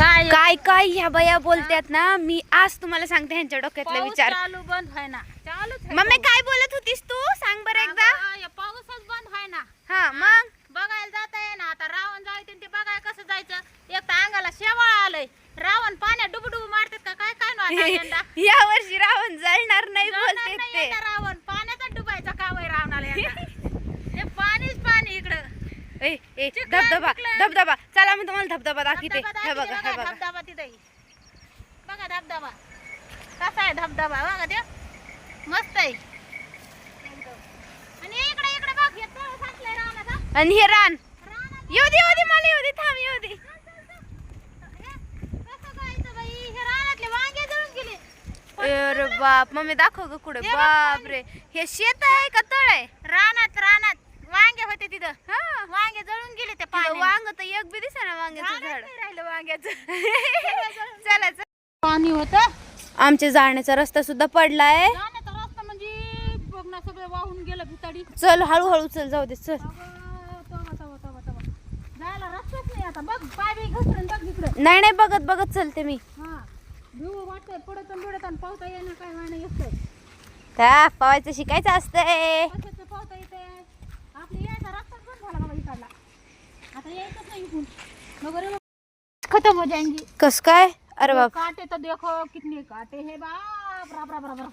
काय? काय काय ह्या बया बोलतात ना? मी आज तुम्हाला सांगते ह्यांच्या डोक्यातला पाऊस विचार. चालू बंद व्हाय ना. चालूच आहे मम्मी पाऊस. काय बोलत होतीस तू? सांग बरं एकदा. अगं, या पाऊसच बंद व्हाय ना. हा मग? बघायला जाता ये ना आता रावण जायचं ते बघाय कसं जायचं? एक तर अंगाला शेवाळ आलंय. रावण पाण्यात डुबू डुबू मारतात का? काय काय नो आता यंदा? या वर्षी रावण जळणार नाही जळणार बोलते नाही ते. यंदा रावण. पाण्याचा डुबायचा का वय रावणाला यंदा? हे पाणीच पाणी इकडं. ए, ए, धबधबा. धबधबा. चला मी तुम्हाला धबधबा दाखवते. हे बघा हे बघा. धबधबा तिथे बघा धबधबा. कसा आहे धबधबा बघा ते मस्त आहे. आणि इकडे इकडे बघ हे तळ साचलंय हा. आणि हे रान. येऊ दे येऊ दे मला येऊ दे थांब येऊ दे. अरे बाप मम्मी दाखव ग कुठे. बाप रे हे शेत आहे का तळ आहे? रानात रानात. वांगे होते तिथं. हा वांगे जळून गेले ते पाणी वांग तर एक बी दिसे ना वांग्याचं झाड. राहिलं वांग्याचं. चला चला. पाणी होतं. आमच्या जाण्याचा रस्ता सुद्धा पडलाय. रस्ता म्हणजे सगळं वाहून गेलं भिताडी. चल हळूहळू चल जाऊ दे चल. जायला रस्ताच नाही आता. बघ पाय बी घसरून बघ इकडं नाही नाही बघत बघत चलते मी. हा. वाटतंय पडत आणि पावता येणं काय वाणं येतंय. त्या पवायचं शिकायचं असतंय. खतम हो जाएँगी। कस काय अरे बाप। काटे तो देखो कितने काटे है बाप राप राप राप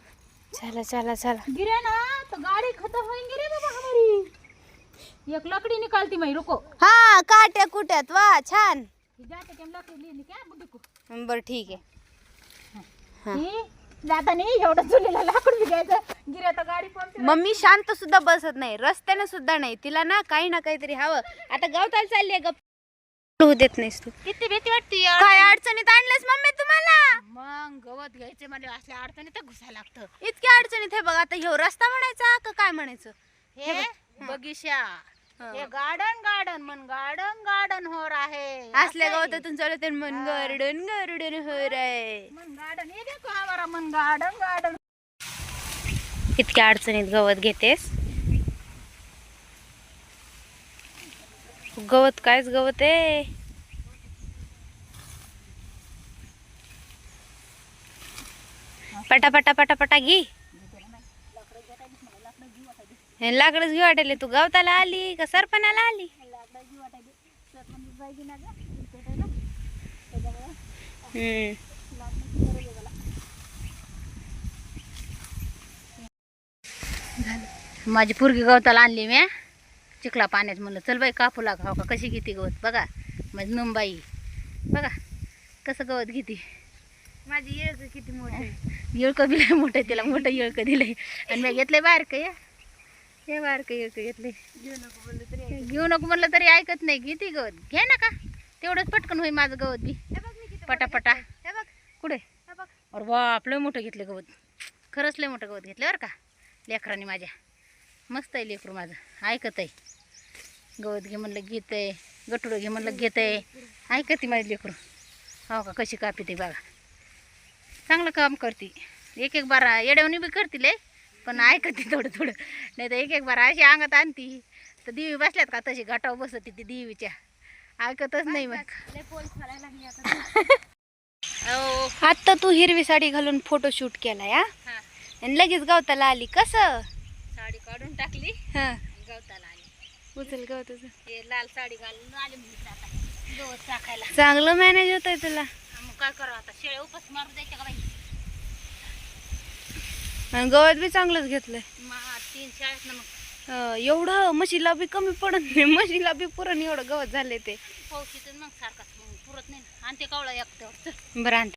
चला चला चला। गिरे ना तो गाड़ी खत्म होएँगे रे बाबा हमारी। एक लकड़ी निकालती मैं रुको। हा काट्या कुट्यात वा छान। जाते टाइम लकड़ी लेने क्या बुड्ढी को? बर ठीक आहे हा. ही। जाता नाही एवढं चुलीला लाकूड बी घ्यायचं गिरे तर गाडी पण मम्मी शांत सुद्धा बसत नाही रस्त्याने सुद्धा नाही. तिला ना काही ना काहीतरी हवं. आता गवताला चालली गप. होऊ देत नाहीस तू. किती भीती वाटते काय अडचणीत आणलेस मम्मी तुम्हाला? मग गवत घ्यायचे म्हणजे असल्या अडचणी तर घुसायला लागतं. इतक्या अडचणीत हे बघा आता ह्यो रस्ता म्हणायचा का काय म्हणायचं? हे बगीचा हा. हे गार्डन गार्डन मन गार्डन गार्डन हो रहा है असल्या असं आहे. गवतातून चालत आहे, मन गार्डन गार्डन हो. रे मन गार्डन. ये देखो हमारा मन गार्डन गार्डन. इतक्या अडचणीत गवत घेतेस? गवत कायच गवत आहे? पटा पटा पटा पटा घे. हे लाकडच घेऊ वाटेल तू गवताला आली का सरपणाला आली? हम्म. माझी पोरगी गवताला आणली मी. चिखला पाण्यात म्हणलं चल बाई कापू लागा. हो का? कशी घेते गवत? बघा. माझी नंबाई बघा. कसं गवत घेते? माझी येळ किती मोठी येळकं बी लय मोठं तिला मोठं येळकं दिलंय आणि मी घेतलंय बारकं या. हे बारकं येळकं घेतलंय. घेऊ नको बोललं तरी घेऊ नको म्हणलं तरी ऐकत नाही. घेते गवत. घे ना का? तेवढंच पटकन होईल माझं गवत बी. पटापटा. हे बघ. कुठे? अरे बाप लय मोठं घेतलं गवत. खरंच लय मोठं गवत घेतलं बरं का? लेकरांनी माझ्या. मस्त आहे लेकरू माझं. ऐकत आहे. गवत घे म्हणलं घेत आहे गटुडं घे म्हणलं घेत आहे ऐकत माझी लेकरू. हो का? कशी कापी ते बघा. चांगलं काम करते. एक एक बार येड्यावणी बी करतील पण ऐकते थोडं थोडं. नाही तर एक एक बार अशी अंगात आणती. तर देवी बसल्यात का तशी घाटावर बसते ती देवीच्या. ऐकतच नाही मग. हो आता तू हिरवी साडी घालून फोटो शूट केला या हा. आणि लगेच गवताला आली कसं? साडी काढून टाकली. हा. गवताला आली. उचल गवताचं. ते लाल साडी घालून आले गवत टाकायला. चांगलं मॅनेज होतंय तुला. मग काय करावं आता? शेळे उपास मारू द्यायचे का बाई? आणि गवत बी चांगलंच घेतलंय. मग. ना एवढं म्हशीला बी कमी पडत नाही म्हशीला बी पुरण एवढं गवत झाले ते. पाऊस मग सारखाच मग पुरत नाही आणि ते कवळा एकट्यावर बरं